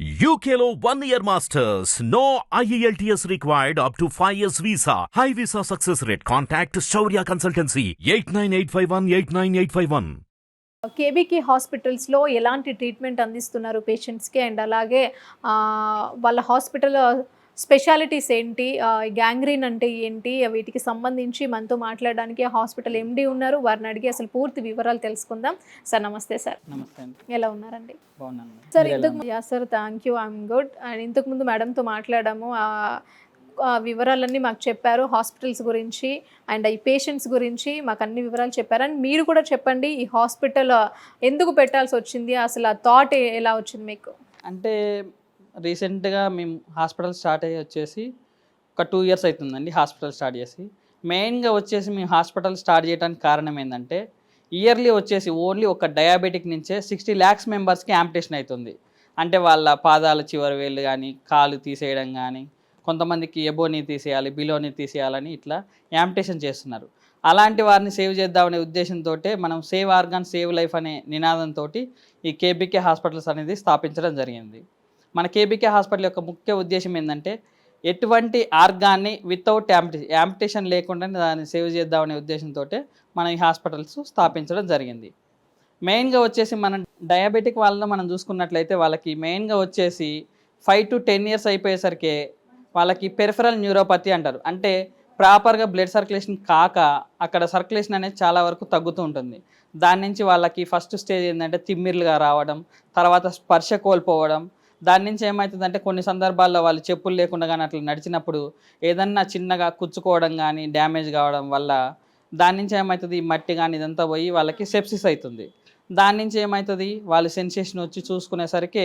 యూకేలో one year masters no IELTS required up to five years visa high visa success rate contact Shaurya consultancy eight nine eight five one eight nine eight five one KBK హాస్పిటల్స్లో ఎలాంటి treatment అందిస్తున్నారు పేషెంట్స్కి and అలాగే వాళ్ళ hospital specialities ఏంటి? Gangrene అంటే ఏంటి? వీటికి సంబంధించి మనతో మాట్లాడడానికి హాస్పిటల్ ఎండి ఉన్నారు. వారిని అడిగి అసలు పూర్తి వివరాలు తెలుసుకుందాం. సార్ నమస్తే సార్. నమస్తే ఎలా ఉన్నారండి? బాగున్నాను. సార్ ఇంతకు yeah sir thank you. I'm good. And ఇంతకుముందు మేడంతో మాట్లాడాము. వివరాలన్నీ మాకు చెప్పారు. హాస్పిటల్స్ గురించి అండ్ ఈ పేషెంట్స్ గురించి మాకు అన్ని వివరాలు చెప్పారు. అండ్ మీరు కూడా చెప్పండి ఈ హాస్పిటల్ ఎందుకు పెట్టాల్సి వచ్చింది? అసలు ఆ థాట్ ఎలా వచ్చింది మీకు? అంటే రీసెంట్గా మేము హాస్పిటల్ స్టార్ట్ అయ్యి వచ్చేసి ఒక టూ ఇయర్స్ అవుతుందండి హాస్పిటల్ స్టార్ట్ చేసి. మెయిన్గా వచ్చేసి మేము హాస్పిటల్ స్టార్ట్ చేయడానికి కారణం ఏంటంటే ఇయర్లీ వచ్చేసి ఓన్లీ ఒక డయాబెటిక్ నుంచే సిక్స్టీ ల్యాక్స్ మెంబర్స్కి యాంపిటేషన్ అవుతుంది అంటే వాళ్ళ పాదాల చివరి వేళ్ళు కానీ కాలు తీసేయడం కానీ కొంతమందికి ఎబోని తీసేయాలి బిలోని తీసేయాలని ఇట్లా యాంపిటేషన్ చేస్తున్నారు. అలాంటి వారిని సేవ్ చేద్దామనే ఉద్దేశంతో మనం సేవ్ ఆర్గాన్ సేవ్ లైఫ్ అనే నినాదంతో ఈ కేబీకే హాస్పిటల్స్ అనేది స్థాపించడం జరిగింది. మన కేబీకే హాస్పిటల్ యొక్క ముఖ్య ఉద్దేశం ఏంటంటే ఎటువంటి ఆర్గాన్ని వితౌట్ యాంపిటేషన్ యాంపిటేషన్ లేకుండా దాన్ని సేవ్ చేద్దామనే ఉద్దేశంతో మనం ఈ హాస్పిటల్స్ స్థాపించడం జరిగింది. మెయిన్గా వచ్చేసి మనం డయాబెటిక్ వాళ్ళలో మనం చూసుకున్నట్లయితే వాళ్ళకి మెయిన్గా వచ్చేసి ఫైవ్ టు టెన్ ఇయర్స్ అయిపోయేసరికి వాళ్ళకి పెరిఫరల్ న్యూరోపతి అంటారు. అంటే ప్రాపర్గా బ్లడ్ సర్క్యులేషన్ కాక అక్కడ సర్క్యులేషన్ అనేది చాలా వరకు తగ్గుతూ ఉంటుంది. దాని నుంచి వాళ్ళకి ఫస్ట్ స్టేజ్ ఏంటంటే తిమ్మిర్లుగా రావడం తర్వాత స్పర్శ కోల్పోవడం దాని నుంచి ఏమవుతుందంటే కొన్ని సందర్భాల్లో వాళ్ళు చెప్పులు లేకుండా కానీ అట్లా నడిచినప్పుడు ఏదన్నా చిన్నగా కుచ్చుకోవడం కానీ డ్యామేజ్ కావడం వల్ల దాని నుంచి ఏమవుతుంది ఈ మట్టి కానీ ఇదంతా పోయి వాళ్ళకి సెప్సిస్ అవుతుంది. దాని నుంచి ఏమవుతుంది వాళ్ళు సెన్సేషన్ వచ్చి చూసుకునేసరికి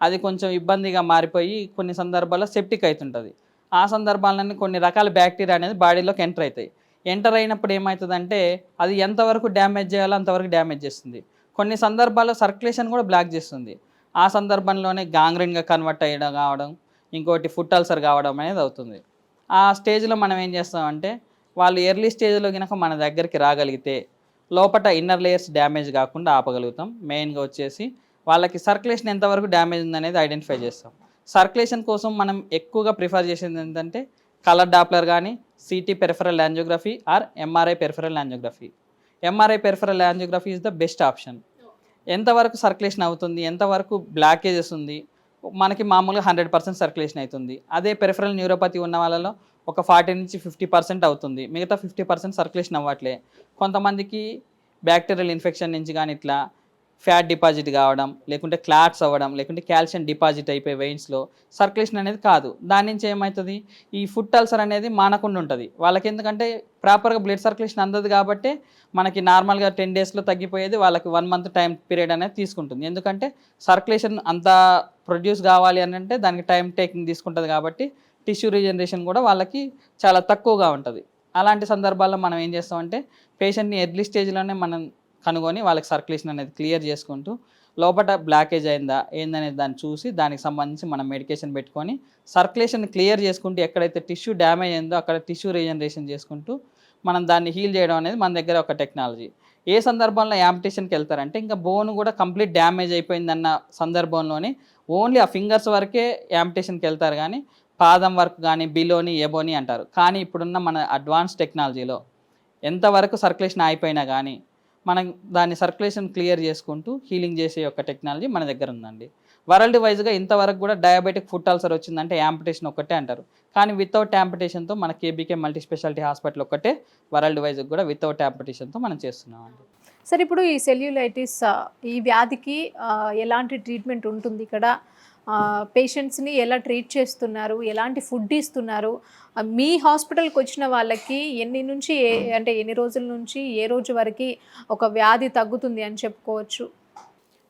అది కొంచెం ఇబ్బందిగా మారిపోయి కొన్ని సందర్భాల్లో సెప్టిక్ అవుతుంటుంది. ఆ సందర్భాలన్నీ కొన్ని రకాల బ్యాక్టీరియా అనేది బాడీలోకి ఎంటర్ అవుతాయి. ఎంటర్ అయినప్పుడు ఏమవుతుందంటే అది ఎంతవరకు డ్యామేజ్ చేయాలో అంతవరకు డ్యామేజ్ చేస్తుంది. కొన్ని సందర్భాల్లో సర్క్యులేషన్ కూడా బ్లాక్ చేస్తుంది. ఆ సందర్భంలోనే గాంగ్రీన్గా కన్వర్ట్ అయ్యడం కావడం ఇంకోటి ఫుట్ అల్సర్ కావడం అనేది అవుతుంది. ఆ స్టేజ్లో మనం ఏం చేస్తామంటే వాళ్ళు ఎర్లీ స్టేజ్లో కనుక మన దగ్గరికి రాగలిగితే లోపల ఇన్నర్ లేయర్స్ డ్యామేజ్ కాకుండా ఆపగలుగుతాం. మెయిన్గా వచ్చేసి వాళ్ళకి సర్క్యులేషన్ ఎంతవరకు డ్యామేజ్ ఉందనేది ఐడెంటిఫై చేస్తాం. సర్క్యులేషన్ కోసం మనం ఎక్కువగా ప్రిఫర్ చేసేది ఏంటంటే కలర్ డాప్లర్ కానీ CT peripheral angiography or MRI peripheral angiography MRI peripheral angiography is the best option ఎంతవరకు సర్క్యులేషన్ అవుతుంది ఎంతవరకు బ్లాకేజెస్ ఉంది మనకి మామూలుగా హండ్రెడ్ పర్సెంట్ సర్క్యులేషన్ అవుతుంది అదే పెరిఫరల్ న్యూరోపతి ఉన్న వాళ్ళలో ఒక ఫార్టీ నుంచి ఫిఫ్టీ పర్సెంట్ అవుతుంది. మిగతా ఫిఫ్టీ పర్సెంట్ సర్క్యులేషన్ అవ్వట్లే. కొంతమందికి బ్యాక్టీరియల్ ఇన్ఫెక్షన్ నుంచి కానీ ఇట్లా ఫ్యాట్ డిపాజిట్ కావడం లేకుంటే క్లాట్స్ అవ్వడం లేకుంటే కాల్షియం డిపాజిట్ అయిపోయి వెయిన్స్లో సర్క్యులేషన్ అనేది కాదు. దాని నుంచి ఏమవుతుంది ఈ ఫుట్ అల్సర్ అనేది మానకుండా ఉంటుంది. వాళ్ళకి ఎందుకంటే ప్రాపర్గా బ్లడ్ సర్క్యులేషన్ అందదు కాబట్టి మనకి నార్మల్గా టెన్ డేస్లో తగ్గిపోయేది వాళ్ళకి వన్ మంత్ టైం పీరియడ్ అనేది తీసుకుంటుంది. ఎందుకంటే సర్క్యులేషన్ అంత ప్రొడ్యూస్ కావాలి అని అంటే దానికి టైం టేకింగ్ తీసుకుంటుంది కాబట్టి టిష్యూ రీజనరేషన్ కూడా వాళ్ళకి చాలా తక్కువగా ఉంటుంది. అలాంటి సందర్భాల్లో మనం ఏం చేస్తామంటే పేషెంట్ని ఎర్లీ స్టేజ్లోనే మనం కనుగొని వాళ్ళకి సర్క్యులేషన్ అనేది క్లియర్ చేసుకుంటూ లోపల బ్లాకేజ్ అయిందా ఏందనేది దాన్ని చూసి దానికి సంబంధించి మనం మెడికేషన్ పెట్టుకొని సర్క్యులేషన్ క్లియర్ చేసుకుంటూ ఎక్కడైతే టిష్యూ డ్యామేజ్ అయిందో అక్కడ టిష్యూ రీజనరేషన్ చేసుకుంటూ మనం దాన్ని హీల్ చేయడం అనేది మన దగ్గర ఒక టెక్నాలజీ ఏ సందర్భంలో యాంపిటేషన్కి వెళ్తారంటే ఇంకా బోన్ కూడా కంప్లీట్ డ్యామేజ్ అయిపోయిందన్న సందర్భంలోనే ఓన్లీ ఆ ఫింగర్స్ వరకే యాంపిటేషన్కి వెళ్తారు కానీ పాదం వర్క్ కానీ బిలోని ఎబోని అంటారు. కానీ ఇప్పుడున్న మన అడ్వాన్స్ టెక్నాలజీలో ఎంతవరకు సర్క్యులేషన్ అయిపోయినా కానీ మనం దాని సర్క్యులేషన్ క్లియర్ చేసుకుంటూ హీలింగ్ చేసే యొక్క టెక్నాలజీ మన దగ్గర ఉందండి. వరల్డ్ వైజ్గా ఇంతవరకు కూడా డయాబెటిక్ ఫుట్ అల్సర్ వచ్చిందంటే యాంపిటేషన్ ఒక్కటే అంటారు. కానీ వితౌట్ యాంపిటేషన్తో మన కేబీకే మల్టీ స్పెషాలిటీ హాస్పిటల్ ఒక్కటే వరల్డ్ వైజ్ కూడా వితౌట్ యాంపిటేషన్తో మనం చేస్తున్నామండి. సార్ ఇప్పుడు ఈ సెల్యులైటిస్ ఈ వ్యాధికి ఎలాంటి ట్రీట్మెంట్ ఉంటుంది ఇక్కడ? పేషెంట్స్ని ఎలా ట్రీట్ చేస్తున్నారు ఎలాంటి ఫుడ్ ఇస్తున్నారు మీ హాస్పిటల్కి వచ్చిన వాళ్ళకి ఎన్ని నుంచి ఏ- అంటే ఎన్ని రోజుల నుంచి ఏ రోజు వరకు ఒక వ్యాధి తగ్గుతుంది అని చెప్పుకోవచ్చు?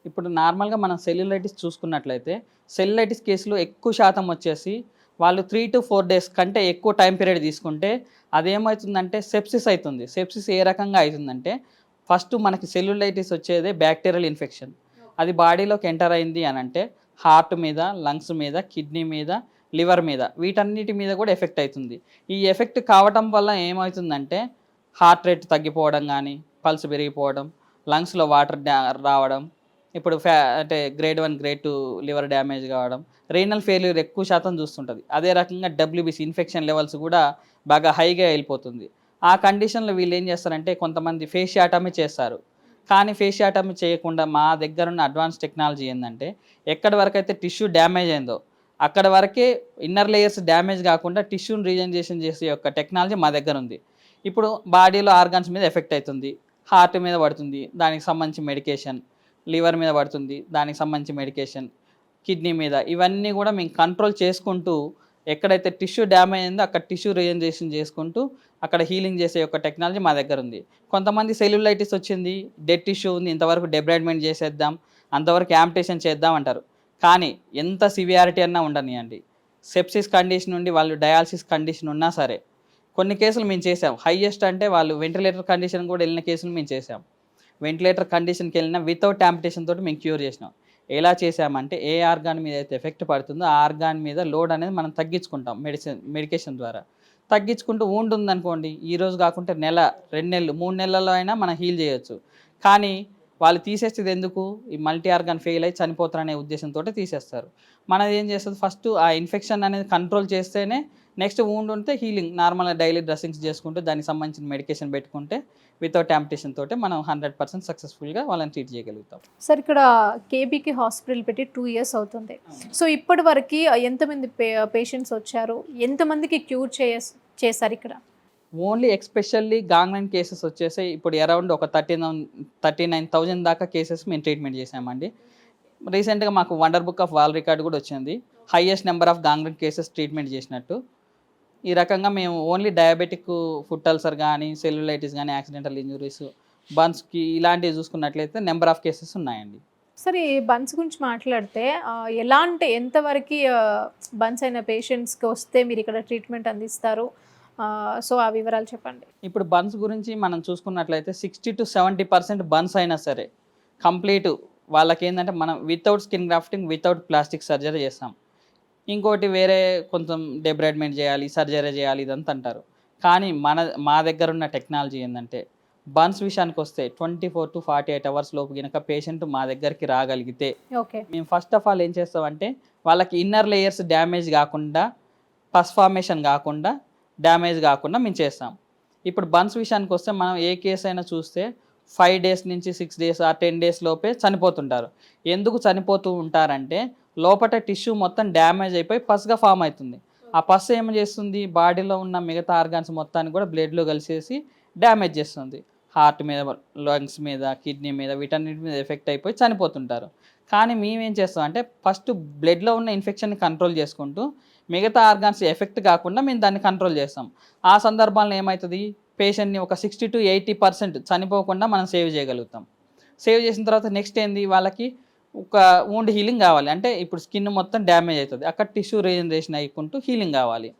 ఇప్పుడు నార్మల్గా మనం సెల్యులైటిస్ చూసుకున్నట్లయితే సెల్యులైటిస్ కేసులో ఎక్కువ శాతం వచ్చేసి వాళ్ళు త్రీ టు ఫోర్ డేస్ కంటే ఎక్కువ టైం పీరియడ్ తీసుకుంటే అదేమవుతుందంటే సెప్సిస్ అవుతుంది. సెప్సిస్ ఏ రకంగా అవుతుందంటే ఫస్ట్ మనకి సెల్యులైటిస్ వచ్చేదే బ్యాక్టీరియల్ ఇన్ఫెక్షన్ అది బాడీలోకి ఎంటర్ అయింది అని అంటే హార్ట్ మీద లంగ్స్ మీద కిడ్నీ మీద లివర్ మీద వీటన్నిటి మీద కూడా ఎఫెక్ట్ అవుతుంది. ఈ ఎఫెక్ట్ కావటం వల్ల ఏమవుతుందంటే హార్ట్ రేట్ తగ్గిపోవడం కానీ పల్స్ పెరిగిపోవడం లంగ్స్లో వాటర్ రావడం ఇప్పుడు ఫ్యా అంటే grade one grade two liver damage కావడం రీనల్ ఫెయిల్యూర్ ఎక్కువ శాతం చూస్తుంటుంది. అదే రకంగా డబ్ల్యూబీసీ ఇన్ఫెక్షన్ లెవెల్స్ కూడా బాగా హైగా వెళ్ళిపోతుంది. ఆ కండిషన్లో వీళ్ళు ఏం చేస్తారంటే కొంతమంది ఫేషియాటమీ చేస్తారు. కానీ ఫేషియాటమీ చేయకుండా మా దగ్గర ఉన్న అడ్వాన్స్ టెక్నాలజీ ఏంటంటే ఎక్కడి వరకు అయితే టిష్యూ డ్యామేజ్ అయిందో అక్కడ వరకే ఇన్నర్ లేయర్స్ డ్యామేజ్ కాకుండా టిష్యూని రీజనరేషన్ చేసే యొక్క టెక్నాలజీ మా దగ్గర ఉంది ఇప్పుడు బాడీలో ఆర్గాన్స్ మీద ఎఫెక్ట్ అవుతుంది హార్ట్ మీద పడుతుంది దానికి సంబంధించి మెడికేషన్ లివర్ మీద పడుతుంది దానికి సంబంధించి మెడికేషన్ కిడ్నీ మీద ఇవన్నీ కూడా మేము కంట్రోల్ చేసుకుంటూ ఎక్కడైతే టిష్యూ డ్యామేజ్ అయిందో అక్కడ టిష్యూ రీజనరేషన్ చేసుకుంటూ అక్కడ హీలింగ్ చేసే యొక్క టెక్నాలజీ మా దగ్గర ఉంది. కొంతమంది సెల్యులైటిస్ వచ్చింది డెడ్ టిష్యూ ఉంది ఇంతవరకు డెబ్రైడ్మెంట్ చేసేద్దాం అంతవరకు యాంప్టేషన్ చేద్దాం అంటారు. కానీ ఎంత సివియారిటీ అన్నా ఉండనియండి. సెప్సిస్ కండిషన్ నుండి వాళ్ళు డయాలసిస్ కండిషన్ ఉన్నా సరే కొన్ని కేసులు మేము చేసాం హయ్యెస్ట్ అంటే వాళ్ళు వెంటిలేటర్ కండిషన్ కూడా వెళ్ళిన కేసులు మేము చేసాం వెంటిలేటర్ కండిషన్కి వెళ్ళిన వితౌట్ యాంపిటేషన్ తోటి మేము క్యూర్ చేసినాం. ఎలా చేసామంటే ఏ ఆర్గాన్ మీద అయితే ఎఫెక్ట్ పడుతుందో ఆ ఆర్గాన్ మీద లోడ్ అనేది మనం తగ్గించుకుంటాం మెడిసిన్ మెడికేషన్ ద్వారా. తగ్గించుకుంటూ wound ఉందనుకోండి ఈ రోజు కాకుంటే నెల రెండు నెలలు మూడు నెలల్లో అయినా మనం హీల్ చేయొచ్చు. కానీ వాళ్ళు తీసేసేది ఎందుకు? ఈ మల్టీ ఆర్గాన్ ఫెయిల్ అయి చనిపోతారనే ఉద్దేశంతో తీసేస్తారు. మనది ఏం చేస్తుంది? ఫస్ట్ ఆ ఇన్ఫెక్షన్ అనేది కంట్రోల్ చేస్తేనే నెక్స్ట్ wound ఉంటే హీలింగ్ నార్మల్గా డైలీ డ్రెస్సింగ్స్ చేసుకుంటూ దానికి సంబంధించిన మెడికేషన్ పెట్టుకుంటే వితౌట్ యాంపిటేషన్ తోటి మనం హండ్రెడ్ పర్సెంట్ సక్సెస్ఫుల్గా వాళ్ళని ట్రీట్ చేయగలుగుతాం. సార్ ఇక్కడ కేబీకి హాస్పిటల్ పెట్టి టూ ఇయర్స్ అవుతుంది. సో ఇప్పటి వరకు ఎంతమంది పేషెంట్స్ వచ్చారు? ఎంతమందికి క్యూర్ చేయ చేశారు ఇక్కడ? ఓన్లీ ఎక్స్పెషల్లీ గాంగ్లైన్ కేసెస్ వచ్చేసి ఇప్పుడు అరౌండ్ ఒక thirty nine thirty nine thousand దాకా కేసెస్ మేము ట్రీట్మెంట్ చేసామండి రీసెంట్గా మాకు wonder book of world record కూడా వచ్చింది. Highest number of gangrene cases treatment చేసినట్టు. ఈ రకంగా మేము ఓన్లీ డయాబెటిక్ ఫుడ్ అల్సర్ కానీ సెల్యులైటిస్ కానీ యాక్సిడెంటల్ ఇంజురీస్ బన్స్కి ఇలాంటివి చూసుకున్నట్లయితే నెంబర్ ఆఫ్ కేసెస్ ఉన్నాయండి. సరే ఈ బన్స్ గురించి మాట్లాడితే ఎలాంటి ఎంతవరకు బన్స్ అయిన పేషెంట్స్కి వస్తే మీరు ఇక్కడ ట్రీట్మెంట్ అందిస్తారు? సో ఆ వివరాలు చెప్పండి. ఇప్పుడు బన్స్ గురించి మనం చూసుకున్నట్లయితే sixty to seventy percent burns అయినా సరే కంప్లీట్ వాళ్ళకి ఏంటంటే మనం without skin grafting without plastic surgery చేస్తాం. ఇంకోటి వేరే కొంచెం డెబ్రైడ్మెంట్ చేయాలి సర్జరీ చేయాలి ఇదంతా అంటారు. కానీ మన మా దగ్గర ఉన్న టెక్నాలజీ ఏంటంటే బన్స్ విషయానికి వస్తే twenty four to forty eight hours లోపు కనుక పేషెంట్ మా దగ్గరికి రాగలిగితే ఓకే. మేము ఫస్ట్ ఆఫ్ ఆల్ ఏం చేస్తామంటే వాళ్ళకి ఇన్నర్ లేయర్స్ డ్యామేజ్ కాకుండా పస్ ఫార్మేషన్ కాకుండా డ్యామేజ్ కాకుండా మేము చేస్తాం. ఇప్పుడు బన్స్ విషయానికి వస్తే మనం ఏ కేసు అయినా చూస్తే ఫైవ్ డేస్ నుంచి సిక్స్ డేస్ ఆ టెన్ డేస్ లోపే చనిపోతుంటారు. ఎందుకు చనిపోతూ ఉంటారంటే లోపల టిష్యూ మొత్తం డ్యామేజ్ అయిపోయి పస్గా ఫామ్ అవుతుంది. ఆ పస్ ఏం చేస్తుంది? బాడీలో ఉన్న మిగతా ఆర్గాన్స్ మొత్తాన్ని కూడా బ్లడ్లో కలిసేసి డ్యామేజ్ చేస్తుంది. హార్ట్ మీద లంగ్స్ మీద కిడ్నీ మీద వీటన్నిటి మీద ఎఫెక్ట్ అయిపోయి చనిపోతుంటారు. కానీ మేమేం చేస్తాం అంటే ఫస్ట్ బ్లడ్లో ఉన్న ఇన్ఫెక్షన్ని కంట్రోల్ చేసుకుంటూ మిగతా ఆర్గాన్స్ ఎఫెక్ట్ కాకుండా మేము దాన్ని కంట్రోల్ చేస్తాం. ఆ సందర్భాల్లో ఏమవుతుంది పేషెంట్ని ఒక సిక్స్టీ టు ఎయిటీ పర్సెంట్ చనిపోకుండా మనం సేవ్ చేయగలుగుతాం. సేవ్ చేసిన తర్వాత నెక్స్ట్ ఏంది? వాళ్ళకి ఒక wound హీలింగ్ కావాలి. అంటే ఇప్పుడు స్కిన్ మొత్తం డ్యామేజ్ అవుతుంది అక్కడ టిష్యూ రీజనరేషన్ అయ్యుకుంటూ హీలింగ్ కావాలి.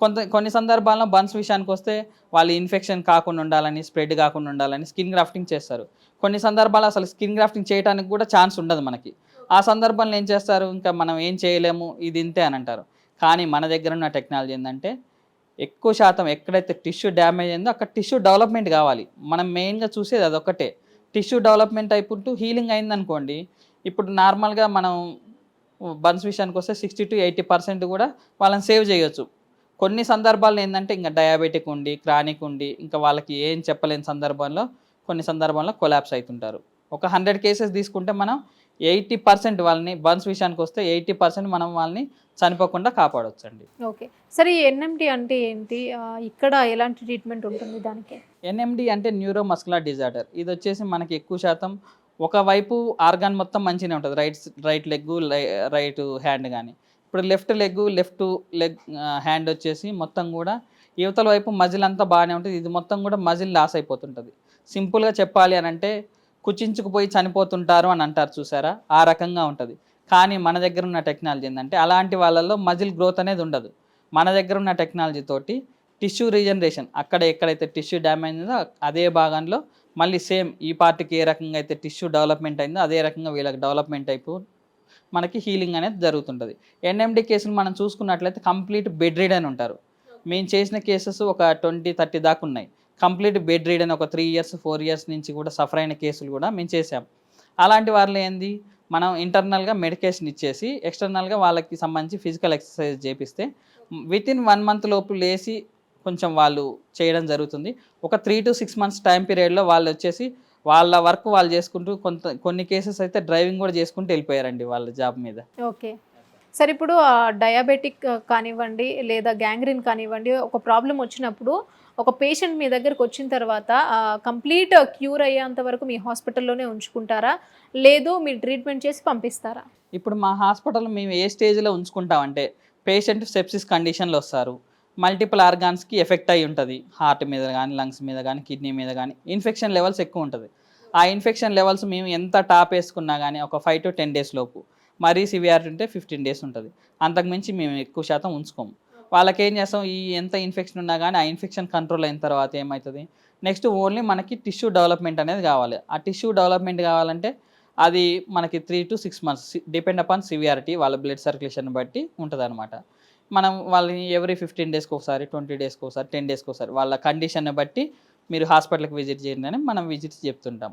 కొంత కొన్ని సందర్భాల్లో బన్స్ విషయానికి వస్తే వాళ్ళు ఇన్ఫెక్షన్ కాకుండా ఉండాలని స్ప్రెడ్ కాకుండా ఉండాలని స్కిన్ గ్రాఫ్టింగ్ చేస్తారు. కొన్ని సందర్భాల్లో అసలు స్కిన్ గ్రాఫ్టింగ్ చేయడానికి కూడా ఛాన్స్ ఉండదు మనకి. ఆ సందర్భంలో ఏం చేస్తారు? ఇంకా మనం ఏం చేయలేము? ఇది ఇంతే అని అంటారు. కానీ మన దగ్గర ఉన్న టెక్నాలజీ ఏంటంటే ఎక్కువ శాతం ఎక్కడైతే టిష్యూ డ్యామేజ్ అయిందో అక్కడ టిష్యూ డెవలప్మెంట్ కావాలి. మనం మెయిన్గా చూసేది అదొకటే టిష్యూ డెవలప్మెంట్ అయిపోతూ హీలింగ్ అయిందనుకోండి ఇప్పుడు నార్మల్గా మనం బన్స్ విషయానికి వస్తే సిక్స్టీ టు ఎయిటీ పర్సెంట్ కూడా వాళ్ళని సేవ్ చేయొచ్చు. కొన్ని సందర్భాల్లో ఏంటంటే ఇంకా డయాబెటిక్ ఉండి క్రానిక్ ఉండి ఇంకా వాళ్ళకి ఏం చెప్పలేని సందర్భంలో కొన్ని సందర్భాల్లో కొలాప్స్ అవుతుంటారు. ఒక హండ్రెడ్ కేసెస్ తీసుకుంటే మనం ఎయిటీ పర్సెంట్ వాళ్ళని బన్స్ విషయానికి వస్తే ఎయిటీ పర్సెంట్ మనం వాళ్ళని చనిపోకుండా కాపాడొచ్చండి. ఓకే. సరే ఈ ఎన్ఎంటి అంటే ఏంటి? ఇక్కడ ఎలాంటి ట్రీట్మెంట్ ఉంటుంది దానికి? ఎన్ఎండి అంటే న్యూరో మస్కులర్ డిజార్డర్. ఇది వచ్చేసి మనకి ఎక్కువ శాతం ఒకవైపు ఆర్గాన్ మొత్తం మంచిగానే ఉంటుంది. Right right leg right hand కానీ ఇప్పుడు left leg left leg hand వచ్చేసి మొత్తం కూడా యువతల వైపు మజిల్ అంతా బాగానే ఉంటుంది. ఇది మొత్తం కూడా మజిల్ లాస్ అయిపోతుంటుంది. సింపుల్గా చెప్పాలి అని అంటే కుచించుకుపోయి చనిపోతుంటారు అని అంటారు చూసారా? ఆ రకంగా ఉంటుంది. కానీ మన దగ్గర ఉన్న టెక్నాలజీ ఏంటంటే అలాంటి వాళ్ళల్లో మజిల్ గ్రోత్ అనేది ఉండదు. మన దగ్గర ఉన్న టెక్నాలజీ తోటి టిష్యూ రీజనరేషన్ అక్కడ ఎక్కడైతే టిష్యూ డ్యామేజ్ ఉందో అదే భాగంలో మళ్ళీ సేమ్ ఈ పార్టీకి ఏ రకంగా అయితే టిష్యూ డెవలప్మెంట్ అయిందో అదే రకంగా వీళ్ళకి డెవలప్మెంట్ అయిపో మనకి హీలింగ్ అనేది జరుగుతుంటుంది. ఎన్ఎండి కేసులు మనం చూసుకున్నట్లయితే కంప్లీట్ బెడ్ రీడ్ అని ఉంటారు. మేము చేసిన కేసెస్ ఒక ట్వంటీ థర్టీ దాకా ఉన్నాయి. కంప్లీట్ బెడ్ రీడ్ అని ఒక త్రీ ఇయర్స్ ఫోర్ ఇయర్స్ నుంచి కూడా సఫర్ అయిన కేసులు కూడా మేము చేసాం అలాంటి వాళ్ళు ఏంది? మనం ఇంటర్నల్గా మెడికేషన్ ఇచ్చేసి ఎక్స్టర్నల్గా వాళ్ళకి సంబంధించి ఫిజికల్ ఎక్సర్సైజ్ చేపిస్తే విత్ ఇన్ వన్ మంత్ లోపు లేచి కొంచెం వాళ్ళు చేయడం జరుగుతుంది. ఒక three to six months time పీరియడ్లో వాళ్ళు వచ్చేసి వాళ్ళ వర్క్ వాళ్ళు చేసుకుంటూ కొంత కొన్ని కేసెస్ అయితే డ్రైవింగ్ కూడా చేసుకుంటూ వెళ్ళిపోయారండి వాళ్ళ జాబ్ మీద. ఓకే. సార్ ఇప్పుడు డయాబెటిక్ కానివ్వండి లేదా గ్యాంగ్రీన్ కానివ్వండి ఒక ప్రాబ్లం వచ్చినప్పుడు ఒక పేషెంట్ మీ దగ్గరకు వచ్చిన తర్వాత కంప్లీట్ క్యూర్ అయ్యేంత వరకు మీ హాస్పిటల్లోనే ఉంచుకుంటారా? లేదు మీరు ట్రీట్మెంట్ చేసి పంపిస్తారా? ఇప్పుడు మా హాస్పిటల్ మేము ఏ స్టేజ్లో ఉంచుకుంటామంటే పేషెంట్ సెప్సిస్ కండిషన్లో వస్తారు. మల్టిపుల్ ఆర్గాన్స్కి ఎఫెక్ట్ అయి ఉంటుంది. హార్ట్ మీద కానీ లంగ్స్ మీద కానీ కిడ్నీ మీద కానీ ఇన్ఫెక్షన్ లెవెల్స్ ఎక్కువ ఉంటుంది. ఆ ఇన్ఫెక్షన్ లెవెల్స్ మేము ఎంత టాప్ వేసుకున్నా కానీ ఒక ఫైవ్ టు టెన్ డేస్ లోపు మరీ సివియారిటీ ఉంటే ఫిఫ్టీన్ డేస్ ఉంటుంది. అంతకుమించి మేము ఎక్కువ శాతం ఉంచుకోము. వాళ్ళకి ఏం చేస్తాం ఈ ఎంత ఇన్ఫెక్షన్ ఉన్నా కానీ ఆ ఇన్ఫెక్షన్ కంట్రోల్ అయిన తర్వాత ఏమవుతుంది నెక్స్ట్ ఓన్లీ మనకి టిష్యూ డెవలప్మెంట్ అనేది కావాలి. ఆ టిష్యూ డెవలప్మెంట్ కావాలంటే అది మనకి three to six months depend upon severity వాళ్ళ బ్లడ్ సర్క్యులేషన్ బట్టి ఉంటుంది అనమాట మనం వాళ్ళని ఎవ్రీ ఫిఫ్టీన్ డేస్కి ఒకసారి ట్వంటీ డేస్కి ఒకసారి టెన్ డేస్కి ఒకసారి వాళ్ళ కండిషన్ని బట్టి మీరు హాస్పిటల్కి విజిట్ చేయండి అని మనం విజిట్ చెప్తుంటాం.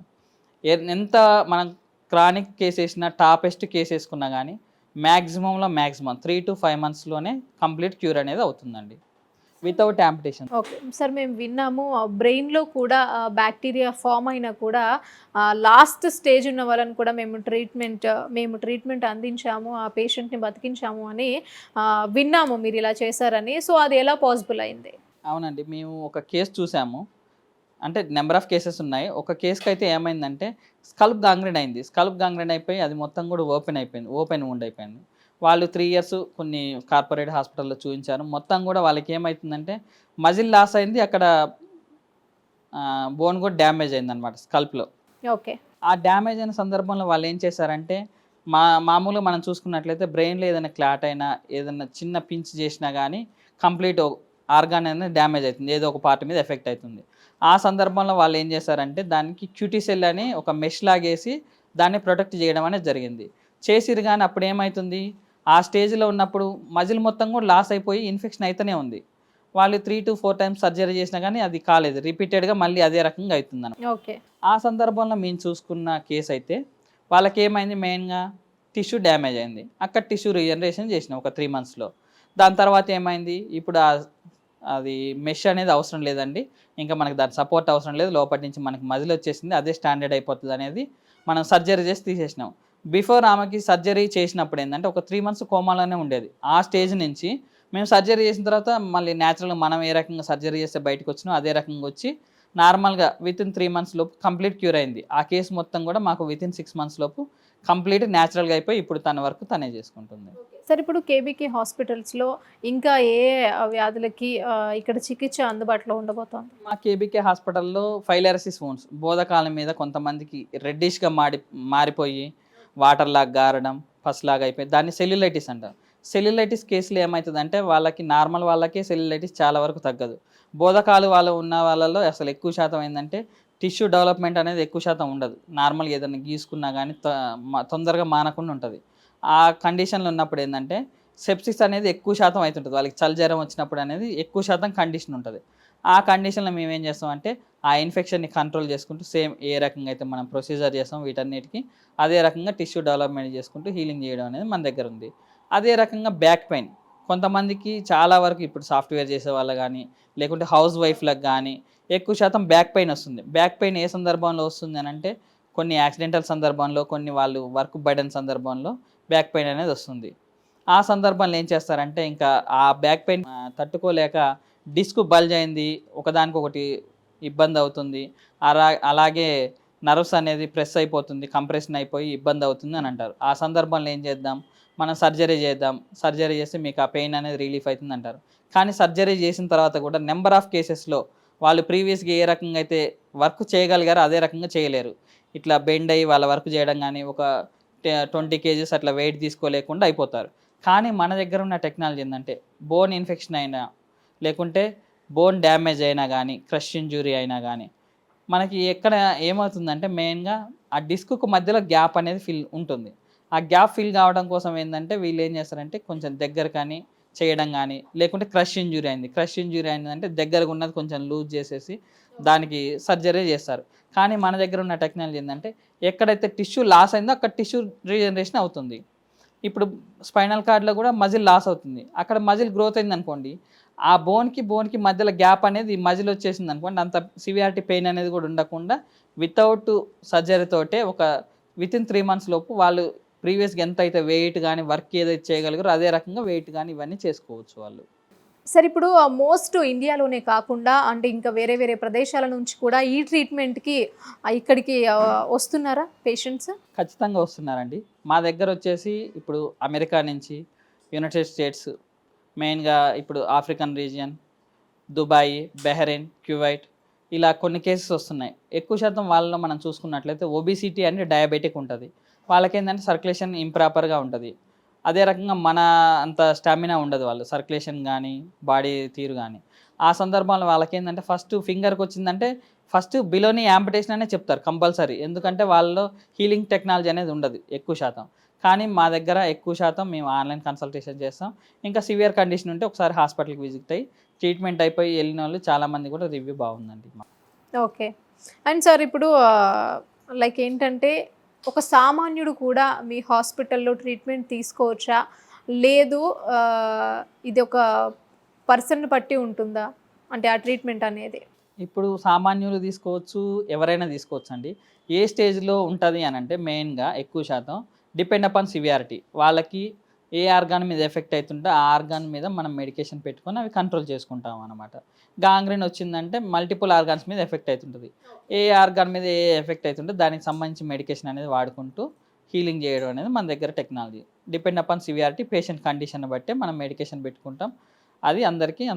ఎంత మనం క్రానిక్ కేసు వేసినా టాపెస్ట్ కేసు వేసుకున్నా కానీ మ్యాక్సిమంలో మ్యాక్సిమం త్రీ టు ఫైవ్ మంత్స్లోనే కంప్లీట్ క్యూర్ అనేది అవుతుందండి. వితౌట్ యాంపిటేషన్ ఓకే సార్ మేము విన్నాము బ్రెయిన్లో కూడా బ్యాక్టీరియా ఫామ్ అయినా కూడా లాస్ట్ స్టేజ్ ఉన్న వాళ్ళని కూడా మేము ట్రీట్మెంట్ మేము ట్రీట్మెంట్ అందించాము ఆ పేషెంట్ని బతికించాము అని విన్నాము మీరు ఇలా చేశారని. సో అది ఎలా పాసిబుల్ అయింది? అవునండి. మేము ఒక కేసు చూసాము. అంటే నెంబర్ ఆఫ్ కేసెస్ ఉన్నాయి. ఒక కేసుకి అయితే ఏమైందంటే స్కల్ప్ గాంగ్రెన్ అయింది. స్కల్ప్ గాంగ్రెన్ అయిపోయి అది మొత్తం కూడా ఓపెన్ అయిపోయింది. ఓపెన్ ఉండ్ అయిపోయింది. వాళ్ళు త్రీ ఇయర్స్ కొన్ని కార్పొరేట్ హాస్పిటల్లో చూపించారు. మొత్తం కూడా వాళ్ళకి ఏమవుతుందంటే మజిల్ లాస్ అయింది అక్కడ బోన్ కూడా డ్యామేజ్ అయింది అనమాట స్కల్ప్లో. ఓకే. ఆ డ్యామేజ్ అయిన సందర్భంలో వాళ్ళు ఏం చేశారంటే మా మామూలుగా మనం చూసుకున్నట్లయితే బ్రెయిన్లో ఏదైనా క్లాట్ అయినా ఏదైనా చిన్న పించ్ చేసినా కానీ కంప్లీట్ ఆర్గాన్ అనేది డ్యామేజ్ అవుతుంది. ఏదో ఒక పార్ట్ మీద ఎఫెక్ట్ అవుతుంది. ఆ సందర్భంలో వాళ్ళు ఏం చేశారంటే దానికి క్యూటీసెల్ అని ఒక మెష్ లాగేసి దాన్ని ప్రొటెక్ట్ చేయడం అనేది జరిగింది. చేసిరు కానీ అప్పుడు ఏమవుతుంది ఆ స్టేజ్లో ఉన్నప్పుడు మజిల్ మొత్తం కూడా లాస్ అయిపోయి ఇన్ఫెక్షన్ అయితేనే ఉంది. వాళ్ళు three to four times surgery చేసినా కానీ అది కాలేదు. రిపీటెడ్గా మళ్ళీ అదే రకంగా అవుతుంది ఓకే. ఆ సందర్భంలో మేము చూసుకున్న కేసు అయితే వాళ్ళకి ఏమైంది? మెయిన్గా టిష్యూ డ్యామేజ్ అయింది. అక్కడ టిష్యూ రీజనరేషన్ చేసినాం ఒక త్రీ మంత్స్లో. దాని తర్వాత ఏమైంది? ఇప్పుడు అది మెష్ అనేది అవసరం లేదండి. ఇంకా మనకి దాని సపోర్ట్ అవసరం లేదు. లోపటి నుంచి మనకి మజిల్ వచ్చేసింది. అదే స్టాండర్డ్ అయిపోతుంది అనేది మనం సర్జరీ చేసి తీసేసినాం. బిఫోర్ ఆమెకి సర్జరీ చేసినప్పుడు ఏంటంటే ఒక త్రీ మంత్స్ కోమాలోనే ఉండేది. ఆ స్టేజ్ నుంచి మేము సర్జరీ చేసిన తర్వాత మళ్ళీ న్యాచురల్గా మనం ఏ రకంగా సర్జరీ చేస్తే బయటకు వచ్చినాం అదే రకంగా వచ్చి నార్మల్గా విత్ ఇన్ త్రీ మంత్స్ లోపు కంప్లీట్ క్యూర్ అయింది. ఆ కేసు మొత్తం కూడా మాకు విత్ ఇన్ సిక్స్ మంత్స్ లోపు కంప్లీట్ న్యాచురల్గా అయిపోయి ఇప్పుడు తన వరకు తనే చేసుకుంటుంది. సార్ ఇప్పుడు కేబీకే హాస్పిటల్స్లో ఇంకా ఏ వ్యాధులకి ఇక్కడ చికిత్స అందుబాటులో ఉండబోతోంది? మా కేబీకే హాస్పిటల్లో ఫైలరసిస్ వోన్స్ బోధకాలం మీద కొంతమందికి రెడ్డిష్గా మాడి మారిపోయి వాటర్ లాగా గారడం పసులాగా అయిపోయి దాన్ని సెల్యులైటిస్ అంటారు. సెల్యులైటిస్ కేసులు ఏమవుతుందంటే వాళ్ళకి నార్మల్ వాళ్ళకే సెల్యులైటిస్ చాలా వరకు తగ్గదు. బోధకాలు వాళ్ళు ఉన్న వాళ్ళలో అసలు ఎక్కువ శాతం ఏంటంటే టిష్యూ డెవలప్మెంట్ అనేది ఎక్కువ శాతం ఉండదు. నార్మల్గా ఏదైనా గీసుకున్నా కానీ తొందరగా మానకుండా ఉంటుంది. ఆ కండిషన్లు ఉన్నప్పుడు ఏంటంటే సెప్సిస్ అనేది ఎక్కువ శాతం అవుతుంటుంది వాళ్ళకి చలి జ్వరం వచ్చినప్పుడు అనేది ఎక్కువ శాతం కండిషన్ ఉంటుంది. ఆ కండిషన్లో మేము ఏం చేస్తామంటే ఆ ఇన్ఫెక్షన్ని కంట్రోల్ చేసుకుంటూ సేమ్ ఏ రకంగా అయితే మనం ప్రొసీజర్ చేస్తాం వీటన్నిటికీ అదే రకంగా టిష్యూ డెవలప్మెంట్ చేసుకుంటూ హీలింగ్ చేయడం అనేది మన దగ్గర ఉంది. అదే రకంగా బ్యాక్ పెయిన్ కొంతమందికి చాలా వరకు ఇప్పుడు సాఫ్ట్వేర్ చేసే వాళ్ళు కానీ లేకుంటే హౌస్ వైఫ్లకు కానీ ఎక్కువ శాతం బ్యాక్ పెయిన్ వస్తుంది. బ్యాక్ పెయిన్ ఏ సందర్భంలో వస్తుంది అని అంటే కొన్ని యాక్సిడెంటల్ సందర్భంలో కొన్ని వాళ్ళు వర్క్ బర్డెన్ సందర్భంలో బ్యాక్ పెయిన్ అనేది వస్తుంది. ఆ సందర్భంలో ఏం చేస్తారంటే ఇంకా ఆ బ్యాక్ పెయిన్ తట్టుకోలేక డిస్క్ బల్జ్ అయింది ఒకదానికొకటి ఇబ్బంది అవుతుంది. అలా అలాగే నర్వ్స్ అనేది ప్రెస్ అయిపోతుంది కంప్రెషన్ అయిపోయి ఇబ్బంది అవుతుంది అని అంటారు. ఆ సందర్భంలో ఏం చేద్దాం? మనం సర్జరీ చేద్దాం. సర్జరీ చేస్తే మీకు ఆ పెయిన్ అనేది రిలీఫ్ అవుతుంది అంటారు. కానీ సర్జరీ చేసిన తర్వాత కూడా నెంబర్ ఆఫ్ కేసెస్లో వాళ్ళు ప్రీవియస్గా ఏ రకంగా అయితే వర్క్ చేయగలిగారో అదే రకంగా చేయలేరు. ఇట్లా బెండ్ అయ్యి వాళ్ళ వర్క్ చేయడం కానీ ఒక ట్వంటీ కేజీస్ అట్లా వెయిట్ తీసుకోలేకుండా అయిపోతారు. కానీ మన దగ్గర ఉన్న టెక్నాలజీ ఏంటంటే బోన్ ఇన్ఫెక్షన్ అయినా లేకుంటే బోన్ డ్యామేజ్ అయినా కానీ క్రష్ ఇంజురీ అయినా కానీ మనకి ఎక్కడ ఏమవుతుందంటే మెయిన్గా ఆ డిస్క్కు మధ్యలో గ్యాప్ అనేది ఫిల్ ఉంటుంది. ఆ గ్యాప్ ఫిల్ కావడం కోసం ఏంటంటే వీళ్ళు ఏం చేస్తారంటే కొంచెం దగ్గర కానీ చేయడం కానీ లేకుంటే క్రష్ ఇంజురీ అయింది. క్రష్ ఇంజురీ అయిందంటే దగ్గరగా ఉన్నది కొంచెం లూజ్ చేసేసి దానికి సర్జరీ చేస్తారు. కానీ మన దగ్గర ఉన్న టెక్నాలజీ ఏంటంటే ఎక్కడైతే టిష్యూ లాస్ అయిందో అక్కడ టిష్యూ రీజనరేషన్ అవుతుంది. ఇప్పుడు స్పైనల్ కార్డ్లో కూడా మజిల్ లాస్ అవుతుంది. అక్కడ మజిల్ గ్రోత్ అయింది అనుకోండి ఆ బోన్కి బోన్కి మధ్యలో గ్యాప్ అనేది మజిల్ వచ్చేసింది అనుకోండి. అంత సివియారిటీ పెయిన్ అనేది కూడా ఉండకుండా వితౌట్ సర్జరీ తోటే ఒక విత్ ఇన్ త్రీ మంత్స్ లోపు వాళ్ళు ప్రీవియస్గా ఎంత అయితే వెయిట్ కానీ వర్క్ ఏదైతే చేయగలిగారో అదే రకంగా వెయిట్ కానీ ఇవన్నీ చేసుకోవచ్చు వాళ్ళు. సార్ ఇప్పుడు మోస్ట్ ఇండియాలోనే కాకుండా అంటే ఇంకా వేరే వేరే ప్రదేశాల నుంచి కూడా ఈ ట్రీట్మెంట్కి ఇక్కడికి వస్తున్నారా పేషెంట్స్? ఖచ్చితంగా వస్తున్నారండి. మా దగ్గర వచ్చేసి ఇప్పుడు అమెరికా నుంచి యునైటెడ్ స్టేట్స్ మెయిన్గా ఇప్పుడు African region Dubai Bahrain Kuwait ఇలా కొన్ని కేసెస్ వస్తున్నాయి. ఎక్కువ శాతం వాళ్ళలో మనం చూసుకున్నట్లయితే ఒబిసిటీ అంటే డయాబెటిక్ ఉంటుంది. వాళ్ళకేంటంటే సర్క్యులేషన్ ఇంప్రాపర్గా ఉంటుంది. అదే రకంగా మన అంత స్టామినా ఉండదు వాళ్ళు. సర్క్యులేషన్ కానీ బాడీ తీరు కానీ ఆ సందర్భంలో వాళ్ళకి ఏంటంటే ఫస్ట్ ఫింగర్కి వచ్చిందంటే ఫస్ట్ బిలోని యాంపిటేషన్ అనే చెప్తారు కంపల్సరీ. ఎందుకంటే వాళ్ళలో హీలింగ్ టెక్నాలజీ అనేది ఉండదు ఎక్కువ శాతం. కానీ మా దగ్గర ఎక్కువ శాతం మేము ఆన్లైన్ కన్సల్టేషన్ చేస్తాం. ఇంకా సివియర్ కండిషన్ ఉంటే ఒకసారి హాస్పిటల్కి విజిట్ అయ్యి ట్రీట్మెంట్ అయిపోయి వెళ్ళిన వాళ్ళు చాలామంది కూడా రివ్యూ బాగుందండి ఓకే. అండ్ సార్ ఇప్పుడు లైక్ ఏంటంటే ఒక సామాన్యుడు కూడా మీ హాస్పిటల్లో ట్రీట్మెంట్ తీసుకోవచ్చా? లేదు ఇది ఒక పర్సన్ బట్టి ఉంటుందా? అంటే ఆ ట్రీట్మెంట్ అనేది. ఇప్పుడు సామాన్యులు తీసుకోవచ్చు ఎవరైనా తీసుకోవచ్చు అండి ఏ స్టేజ్లో ఉంటుంది అని అంటే మెయిన్గా ఎక్కువ శాతం డిపెండ్ అపాన్ సివియారిటీ వాళ్ళకి ఏ ఆర్గాన్ మీద ఎఫెక్ట్ అవుతుంటే ఆ ఆర్గాన్ మీద మనం మెడికేషన్ పెట్టుకొని అవి కంట్రోల్ చేసుకుంటాం అనమాట గాంగ్రీన్ వచ్చిందంటే మల్టిపుల్ ఆర్గాన్స్ మీద ఎఫెక్ట్ అవుతుంటుంది. ఏ ఆర్గాన్ మీద ఏ ఎఫెక్ట్ అవుతుంటే దానికి సంబంధించి మెడికేషన్ అనేది వాడుకుంటూ హీలింగ్ చేయడం అనేది మన దగ్గర technology. Depend upon severity patient condition బట్టే మనం మెడికేషన్ పెట్టుకుంటాం. అది అందరికీ అందు